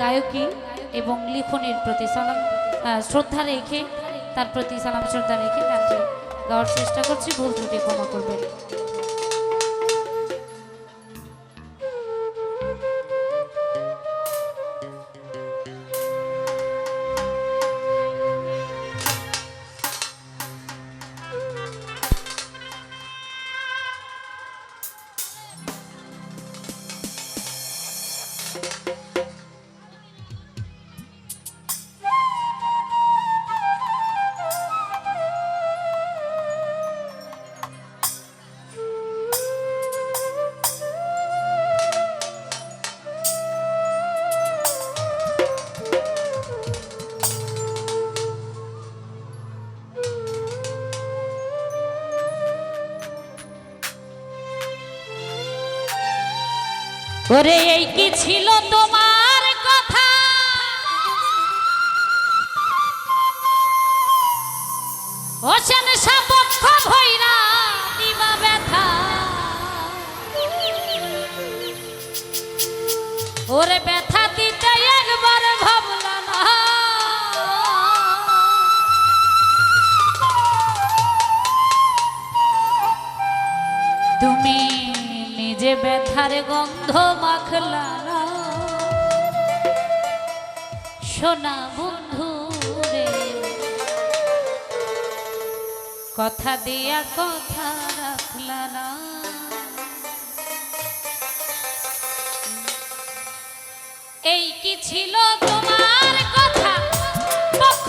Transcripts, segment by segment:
গায়কী এবং লিখনের প্রতি সালাম শ্রদ্ধা রেখে, তার প্রতি সালাম, শ্রদ্ধা রেখে গানটি গাওয়ার চেষ্টা করছি। ভুল ত্রুটি ক্ষমা করবেন। ওরে এই কি ছিল তোমার কথা? ওসেন সাপক্ষ ভৈরা দিবা ব্যথা। ওরে ব্যথা ব্যথার গন্ধ মাখলা সোনা বন্ধু রে, কথা দিয়া কথা রাখলা না। এই কি ছিল তোমার কথা? পক্ষ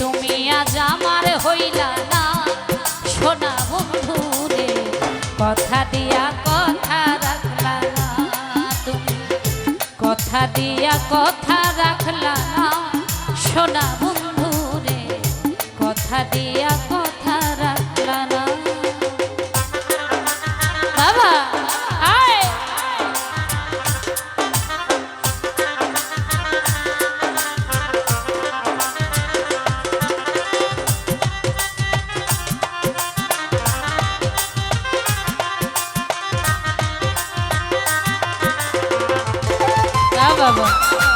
তুমি আজ আমার হইলা না। সোনা বন্ধু রে কথা দিয়া কথা রাখলা না তুমি। কথা দিয়া কথা রাখলা না। সোনা বন্ধু রে কথা দিয়া বাবা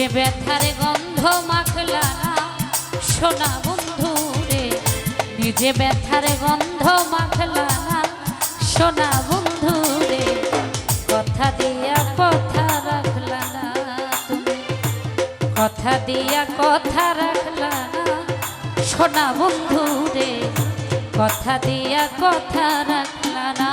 নিজে ব্যথার গন্ধ মাখলা সোনা বন্ধু রে নিজে ব্যথার গন্ধ মাখলা সোনা বন্ধু রে কথা দিয়া কথা রাখলা তুমি। কথা দিয়া কথা রাখলা সোনা বন্ধু রে কথা দিয়া কথা রাখলা না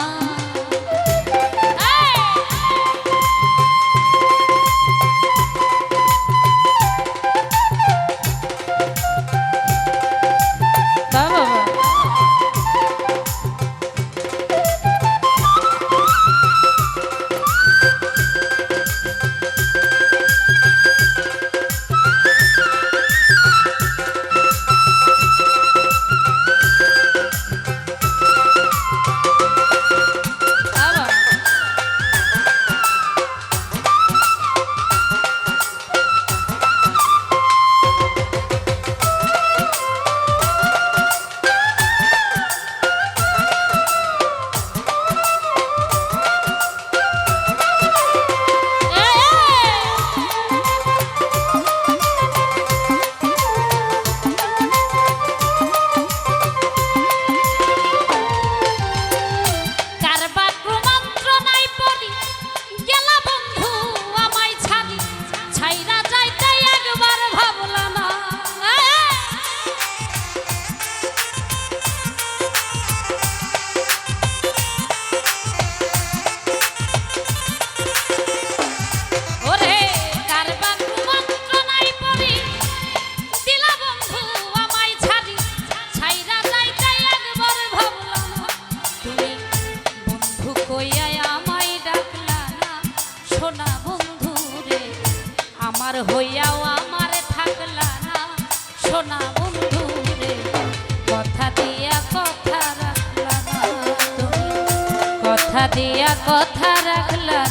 দিয়া কথা রাখলা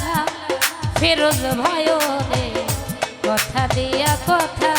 ফেরোজ ভয় রে কথা দিয়া কথা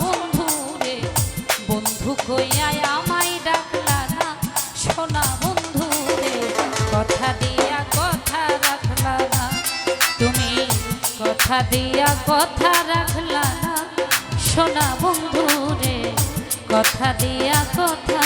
বন্ধু রে। বন্ধু আমায় ডাকলা না বন্ধু রে। কথা দিয়া কথা রাখলা না, তুমি কথা কথা রাখলা সোনা বন্ধু রে। কথা দিয়া কথা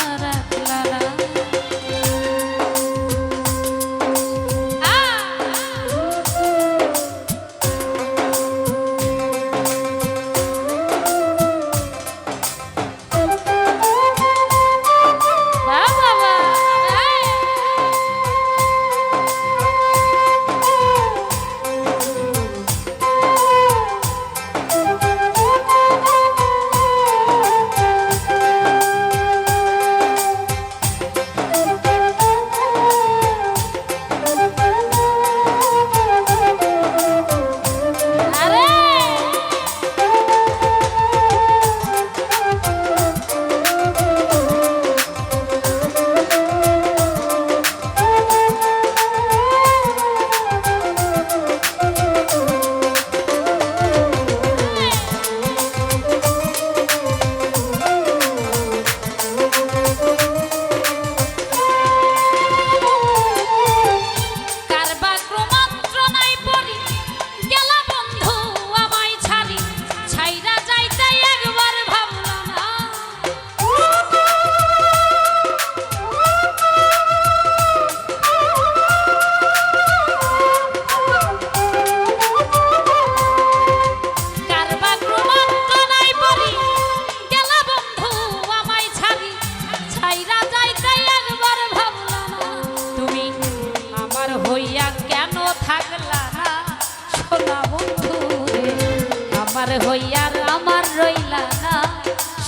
আমার হইয়ার আমার রইলা না।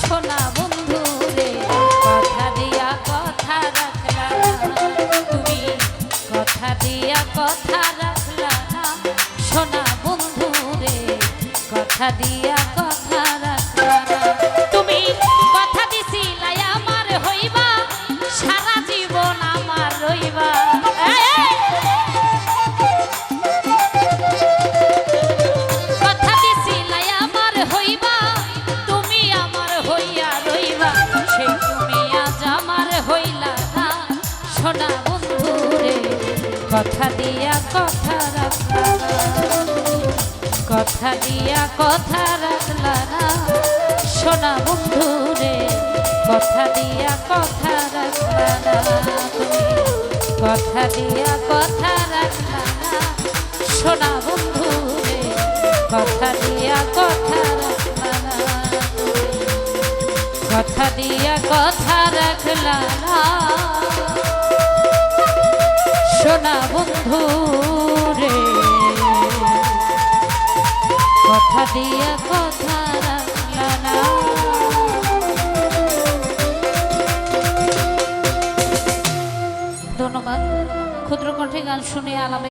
সোনা বন্ধু রে, কথা দিয়া কথা রাখলা তুমি কথা দিয়া কথা রাখলা না। সোনা বন্ধু রে, কথা দিয়া কথা কথা রাখলা। কথা দিয়া কথা রাখলা না। সোনা বন্ধু রে কথা দিয়া কথা রাখলা না তুমি। কথা দিয়া কথা রাখলা না। সোনা বন্ধু কথা দিয়া কথা কথা দিয়া কথা রাখলা না। সোনা বন্ধু রে। কথা দিয়া কথা না। ধন্যবাদ। ক্ষুদ্র কণ্ঠে গান শুনে আলামে